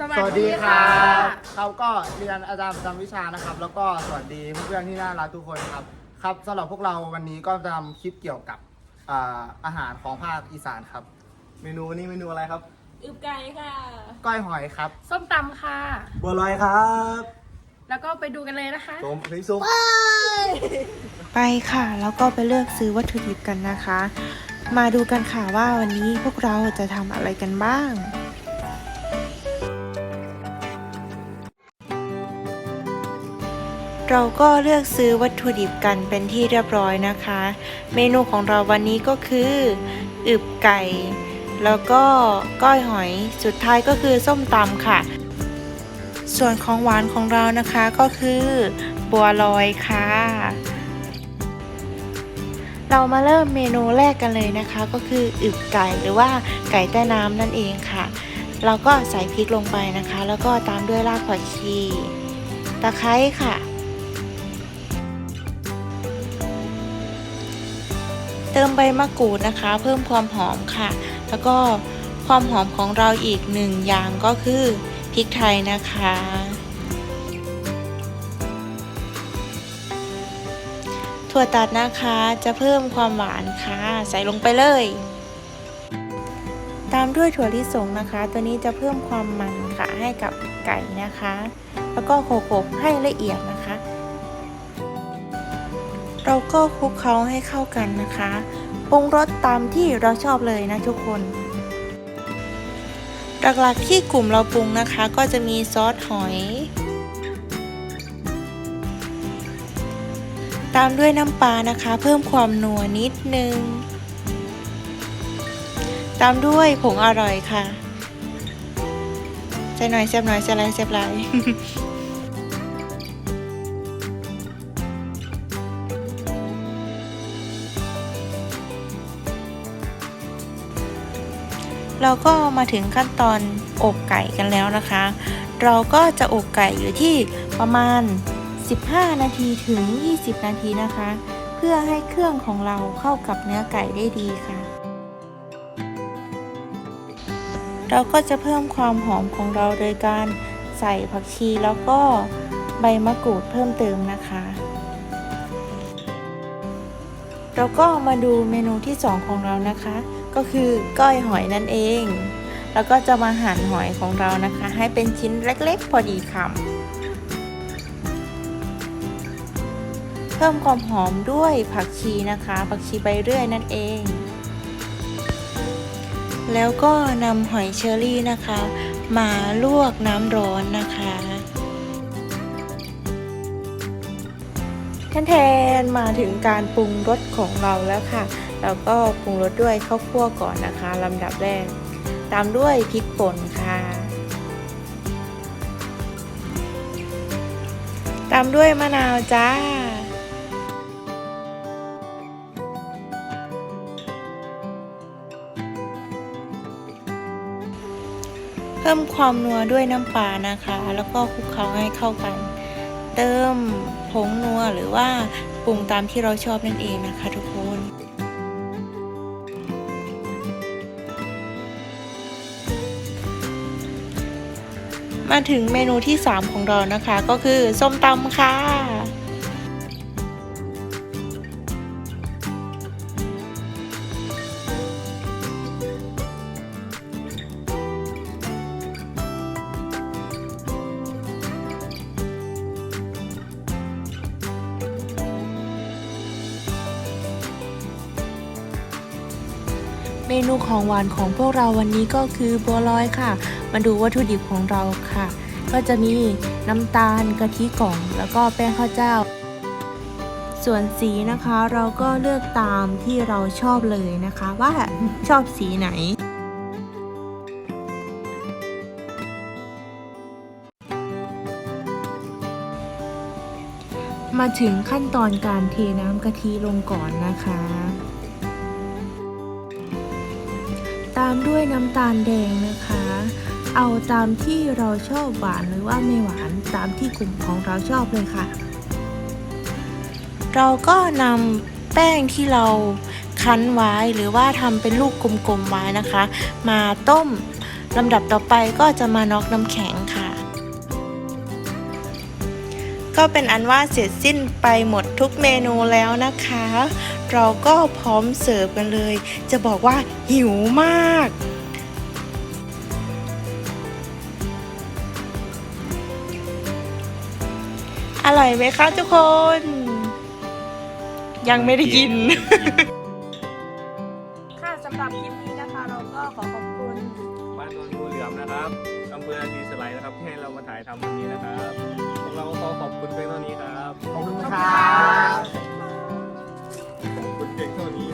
สสวัสดีครับเขาก็เรียนอาจารย์ประจำวิชานะครับ แล้วก็สวัสดีเพื่อนๆที่น่ารักทุกคนครับ ครับสำหรับพวกเราวันนี้ก็จะทำคลิปเกี่ยวกับอ่าอาหารของภาคอีสานครับ เมนูวันนี้เมนูอะไรครับ อึบไก่ค่ะ ก้อยหอยครับส้มตำค่ะ บัวลอยครับแล้วก็ไปดูกันเลยนะคะ ส้มพริกส้มไปค่ะ แล้วก็ไปเลือกซื้อวัตถุดิบกันนะคะ มาดูกันค่ะว่าวันนี้พวกเราจะทำอะไรกันบ้าง เราก็เลือกซื้อวัตถุดิบกันเป็นที่เรียบร้อยนะคะ เมนูของเราวันนี้ก็คืออึบไก่ แล้วก็ก้อยหอยสุดท้ายก็คือส้มตำค่ะ ส่วนของหวานของเรานะคะก็คือบัวลอยค่ะ เรามาเริ่มเมนูแรกกันเลยนะคะ ก็คืออึบไก่หรือว่าไก่ใต้น้ำนั่นเองค่ะ เราก็ใส่พริกลงไปนะคะ แล้วก็ตามด้วยรากผักชีตะไคร้ค่ะ ติมใบมะกรูดนะคะ เพิ่มความหอมค่ะ แล้วก็ความหอมของเราอีกหนึ่งอย่างก็คือพริกไทยนะคะ ถั่วตัดนะคะจะเพิ่มความหวานค่ะ ใส่ลงไปเลย ตามด้วยถั่วลิสงนะคะ ตัวนี้จะเพิ่มความมันค่ะให้กับไก่นะคะ แล้วก็โขกให้ละเอียดนะคะ เราก็คลุกเคล้าให้เข้ากันนะคะปรุงรสตามที่เราชอบเลยนะทุกคน หลักๆที่กลุ่มเราปรุงนะคะ ก็จะมีซอสหอย ตามด้วยน้ำปลานะคะ เพิ่มความนัวนิดนึง ตามด้วยผงอร่อยค่ะใส่หน่อยเสียบหน่อยเสียบไรเสียบไร เราก็มาถึงขั้นตอนอกไก่กันแล้วนะคะ เราก็จะอกไก่อยู่ที่ประมาณ 15 นาทีถึง 20 นาทีนะคะ เพื่อให้เครื่องของเราเข้ากับเนื้อไก่ได้ดีค่ะ เราก็จะเพิ่มความหอมของเราโดยการใส่ผักชีแล้วก็ใบมะกรูดเพิ่มเติมนะคะ เราก็มาดูเมนูที่ 2 ของเรานะคะ ก็คือก้อยหอยนั่นเอง แล้วก็จะมาหั่นหอยของเรานะคะ ให้เป็นชิ้นเล็กๆ พอดีคำเพิ่มความหอมด้วยผักชีนะคะ ผักชีใบเรื่อยนั่นเอง แล้วก็นำหอยเชอรี่นะคะ มาลวกน้ำร้อนนะคะแทนมาถึงการปรุงรสของเราแล้วค่ะ เราก็ปรุงรสด้วยข้าวคั่วก่อนนะคะลำดับแรก ตามด้วยพริกป่นค่ะ ตามด้วยมะนาวจ้า เพิ่มความนัวด้วยน้ำปลานะคะ แล้วก็คลุกเคล้าให้เข้ากัน เติมผงนัวหรือว่าปรุงตามที่เราชอบนั่นเองนะคะทุกคน มาถึงเมนูที่ 3 ของเรานะคะ ก็คือส้มตำค่ะ เมนูของหวานของพวกเราวันนี้ก็คือบัวลอยค่ะ มาดูวัตถุดิบของเราค่ะ ก็จะมีน้ำตาลกะทิกล่อง แล้วก็แป้งข้าวเจ้า ส่วนสีนะคะเราก็เลือกตามที่เราชอบเลยนะคะ ว่าชอบสีไหนมาถึงขั้นตอนการเทน้ำกะทิลงก่อนนะคะ ตามด้วยน้ำตาลแดงนะคะ เอาตามที่เราชอบหวานหรือว่าไม่หวานตามที่กลุ่มของเราชอบเลยค่ะ เราก็นำแป้งที่เราคั้นไว้หรือว่าทำเป็นลูกกลมๆไว้นะคะ มาต้มลำดับต่อไปก็จะมาน็อกน้ำแข็งค่ะ ก็เป็นอันว่าเสร็จสิ้นไปหมดทุกเมนูแล้วนะคะ เราก็พร้อมเสิร์ฟกันเลย จะบอกว่าหิวมากอร่อยไหมคะทุกคน ยังไม่ได้กินานโนนงูเหลือมนะครับอำเภอนาดีสไลด์นะครับที่ให้เรามาถ่ายทำวันนี้นะครับพวกเราก็ขอขอบคุณเพียงเท่านี้ครับ ขอบคุณครับ ขอบคุณเพียงเท่านี้